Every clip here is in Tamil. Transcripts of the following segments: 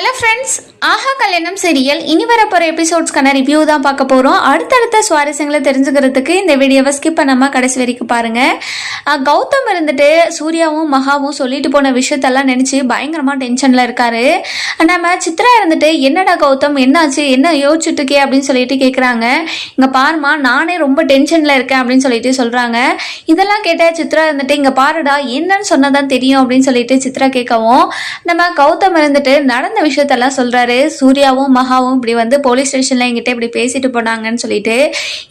Ojalá ஃப்ரெண்ட்ஸ் ஆஹா கல்யாணம் சீரியல் இனி வர எபிசோட்ஸ்க்கான ரிவ்யூ தான் பார்க்க போகிறோம் அடுத்தடுத்த சுவாரஸ்யங்களை தெரிஞ்சுக்கிறதுக்கு இந்த வீடியோவை ஸ்கிப் பண்ணாமல் கடைசி வரைக்கும் பாருங்கள் கௌதம் இருந்துட்டு சூர்யாவும் மகாவும் சொல்லிட்டு போன விஷயத்தெல்லாம் நினச்சி பயங்கரமாக டென்ஷனில் இருக்காரு. நம்ம சித்ரா இருந்துட்டு என்னடா கௌதம் என்னாச்சு? என்ன யோசிச்சுட்டு இருக்கே அப்படின்னு சொல்லிட்டு கேட்குறாங்க இங்கே பாருமா நானே ரொம்ப டென்ஷனில் இருக்கேன் அப்படின்னு சொல்லிட்டு சொல்கிறாங்க இதெல்லாம் கேட்ட சித்ரா இருந்துட்டு இங்கே பாருடா என்னன்னு சொன்னதான் தெரியும் அப்படின்னு சொல்லிட்டு சித்ரா கேட்கவும் நம்ம கௌதம் இருந்துட்டு நடந்த விஷயத்தெல்லாம் சொல்றாரு. சூர்யாவும் மகாவும் இப்படி வந்து போலீஸ் ஸ்டேஷன்ல எங்கிட்ட இப்படி பேசிட்டு போனாங்கன்னு சொல்லிட்டு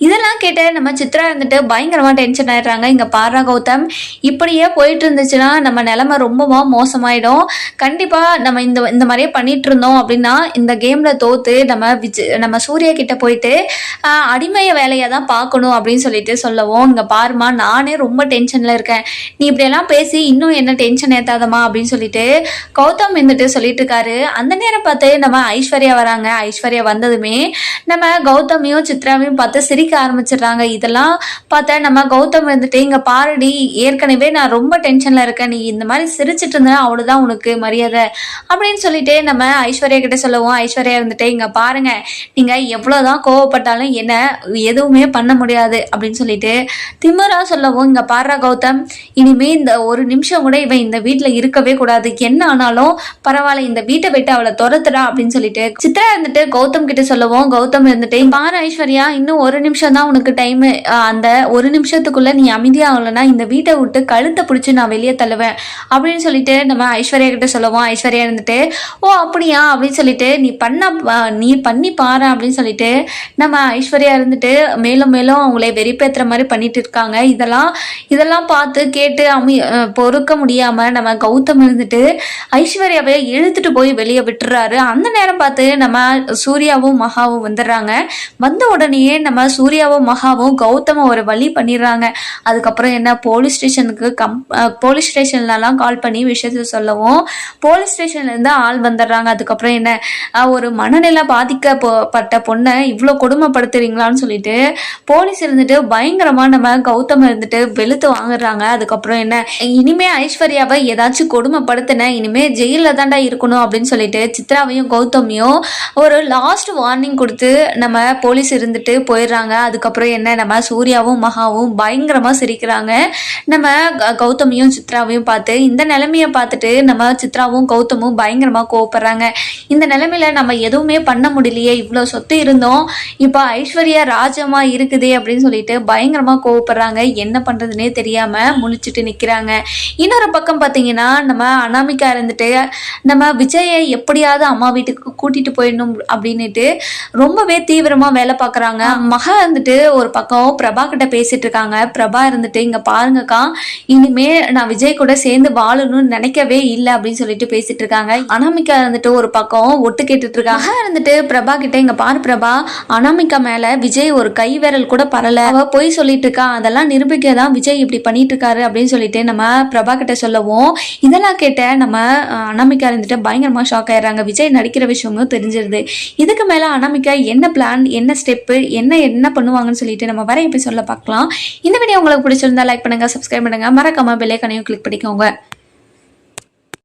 இதெல்லாம் கேட்டு நம்ம சித்ரா இருந்துட்டு பயங்கரமா டென்ஷன் ஆயிடுறாங்க. இங்க பாரா கௌதம் இப்படியே போயிட்டு இருந்துச்சுன்னா நம்ம நிலைமை ரொம்பவும் மோசமாயிடும். கண்டிப்பா நம்ம இந்த இந்த மாதிரியே பண்ணிட்டு இருந்தோம் அப்படின்னா இந்த கேம்ல தோத்து நம்ம விஜய் நம்ம சூர்யா கிட்ட போயிட்டு அடிமைய வேலையை தான் பார்க்கணும் அப்படின்னு சொல்லிட்டு சொல்லவும் இங்க பாருமா நானே ரொம்ப டென்ஷன்ல இருக்கேன். நீ இப்படியெல்லாம் பேசி இன்னும் என்ன டென்ஷன் ஏத்தாதமா அப்படின்னு சொல்லிட்டு கௌதம் இருந்துட்டு சொல்லிட்டு இருக்காரு. அந்த நேரம் பார்த்து நம்ம ஐஸ்வர்யா வராங்க. ஐஸ்வர்யா வந்ததுமே நம்ம கௌதமையும் சித்ராவையும் பார்த்து சிரிக்க ஆரம்பிச்சிடுறாங்க. இதெல்லாம் பார்த்தா நம்ம கௌதம் வந்துட்டு இங்க பாருடி ஏற்கனவே நான் ரொம்ப டென்ஷன்ல இருக்கேன். நீ இந்த மாதிரி சிரிச்சிட்டு இருந்தா அவ்வளவுதான் உனக்கு மரியாதை. அப்படின்னு சொல்லிட்டு நம்ம ஐஸ்வர்யா கிட்ட சொல்லுவோம் ஐஸ்வர்யா வந்துட்டு இங்க பாருங்க நீங்க எவ்வளவுதான் கோவப்பட்டாலும் என்ன எதுவுமே பண்ண முடியாது. அப்படின்னு சொல்லிட்டு திமுரா சொல்லவும் இங்க பாடுறா கௌதம் இனிமே இந்த ஒரு நிமிஷம் கூட இவன் இந்த வீட்டுல இருக்கவே கூடாது. என்ன ஆனாலும் பரவாயில்ல இந்த வீட்டை விட்டு அவளை துரத்துடா அப்படின்னு சொல்லிட்டு சித்ரா இருந்துட்டு கௌதம் கிட்ட சொல்லவும் கௌதம் இருந்துட்டு பாரு ஐஸ்வர்யா இன்னும் ஒரு நிமிஷம் தான் உனக்கு டைம் அந்த ஒரு நிமிஷத்துக்குள்ள நீ அமைதியாகலன்னா இந்த வீட்டை விட்டு கழுத்தை பிடிச்சி நான் வெளியே தள்ளுவேன் அப்படின்னு சொல்லிட்டு நம்ம ஐஸ்வர்யா கிட்ட சொல்லுவோம் ஐஸ்வர்யா இருந்துட்டு ஓ அப்படியா? அப்படின்னு சொல்லிட்டு நீ பண்ண நீ பண்ணி பாரு அப்படின்னு சொல்லிட்டு நம்ம ஐஸ்வர்யா இருந்துட்டு மேலும் மேலும் அவங்களே வெறிப்பேத்துற மாதிரி பண்ணிட்டு இருக்காங்க. இதெல்லாம் இதெல்லாம் பார்த்து கேட்டு அமி பொறுக்க முடியாம நம்ம கௌதம் இருந்துட்டு ஐஸ்வர்யாவை இழுத்துட்டு போய் வெளியே விட்டுரு. விட்டுறாரு அந்த நேரம் பார்த்து நம்ம சூர்யாவும் மகாவும் வந்துடுறாங்க. வந்த உடனேயே நம்ம சூர்யாவும் மகாவும் கௌதம ஒரு வழி பண்ணிடுறாங்க. அதுக்கப்புறம் என்ன? போலீஸ் ஸ்டேஷனுக்கு கம் போலீஸ் ஸ்டேஷன்லலாம் கால் பண்ணி விஷயத்த சொல்லவும் போலீஸ் ஸ்டேஷன்லேருந்து ஆள் வந்துடுறாங்க. அதுக்கப்புறம் என்ன? ஒரு மனநிலை பாதிக்கப்பட்ட பொண்ணை இவ்வளோ கொடுமைப்படுத்துறீங்களான்னு சொல்லிட்டு போலீஸ் இருந்துட்டு பயங்கரமாக நம்ம கௌதம் இருந்துட்டு வெளுத்து வாங்குறாங்க. அதுக்கப்புறம் என்ன? இனிமே ஐஸ்வர்யாவை ஏதாச்சும் கொடுமைப்படுத்தின இனிமே ஜெயிலில் தாண்டா இருக்கணும் அப்படின்னு சொல்லிட்டு சித்ராவையும் கௌதமையும் ஒரு லாஸ்ட் வார்னிங் கொடுத்து நம்ம போலீஸ் இருந்துட்டு போயிடுறாங்க. அதுக்கப்புறம் என்ன? நம்ம சூர்யாவும் மகாவும் பயங்கரமாக சிரிக்கிறாங்க. நம்ம க- கௌதமியும் சித்ராவையும் பார்த்து இந்த நிலைமையை பார்த்துட்டு நம்ம சித்ராவும் கௌதமும் பயங்கரமாக கோவப்படுறாங்க. இந்த நிலைமையில நம்ம எதுவுமே பண்ண முடியலையே. இவ்வளோ சொத்து இருந்தோம். இப்போ ஐஸ்வர்யா ராஜமா இருக்குதே அப்படின்னு சொல்லிட்டு பயங்கரமாக கோவப்படுறாங்க. என்ன பண்ணுறதுனே தெரியாமல் முழிச்சிட்டு நிற்கிறாங்க இன்னொரு பக்கம் பார்த்தீங்கன்னா நம்ம அனாமிக்கா இருந்துட்டு நம்ம விஜயை எப்படி எப்படியாவது அம்மா வீட்டுக்கு கூட்டிட்டு போயிடணும் அப்படின்னுட்டு ரொம்பவே தீவிரமா வேலை பார்க்குறாங்க. மகா இருந்துட்டு ஒரு பக்கம் பிரபா கிட்ட பேசிட்டு இருக்காங்க. பிரபா இருந்துட்டு இங்க பாருங்கக்கா இனிமே நான் விஜய் கூட சேர்ந்து வாழணும்னு நினைக்கவே இல்லை அப்படின்னு சொல்லிட்டு பேசிட்டு இருக்காங்க. அனாமிகா இருந்துட்டு ஒரு பக்கம் ஒட்டு கேட்டுட்டு இருக்காங்க. மகா இருந்துட்டு பிரபா கிட்ட இங்க பாரு பிரபா அனாமிகா மேல விஜய் ஒரு கை விரல் கூட பரல. அவ பொய் சொல்லிட்டு இருக்கா. அதெல்லாம் நிரூபிக்க தான் விஜய் இப்படி பண்ணிட்டு இருக்காரு அப்படின்னு சொல்லிட்டு நம்ம பிரபா கிட்ட சொல்லவும். இதெல்லாம் கேட்ட நம்ம அனாமிகா இருந்துட்டு பயங்கரமா ஷாக் ஆயிடுறாங்க. விஜய் நடிக்கிற விஷயமும் தெரிஞ்சிருது. இதுக்கு மேல அனாமிகா என்ன பிளான் என்ன ஸ்டெப்பு என்ன என்ன பண்ணுவாங்கன்னு சொல்லிட்டு நம்ம வர எபிசோட்ல பார்க்கலாம். இந்த வீடியோ உங்களுக்கு பிடிச்சிருந்தா லைக் பண்ணுங்க சப்ஸ்கிரைப் பண்ணுங்க. மறக்காம பெல்லைக்கனையும் கிளிக் பண்ணிக்கோங்க.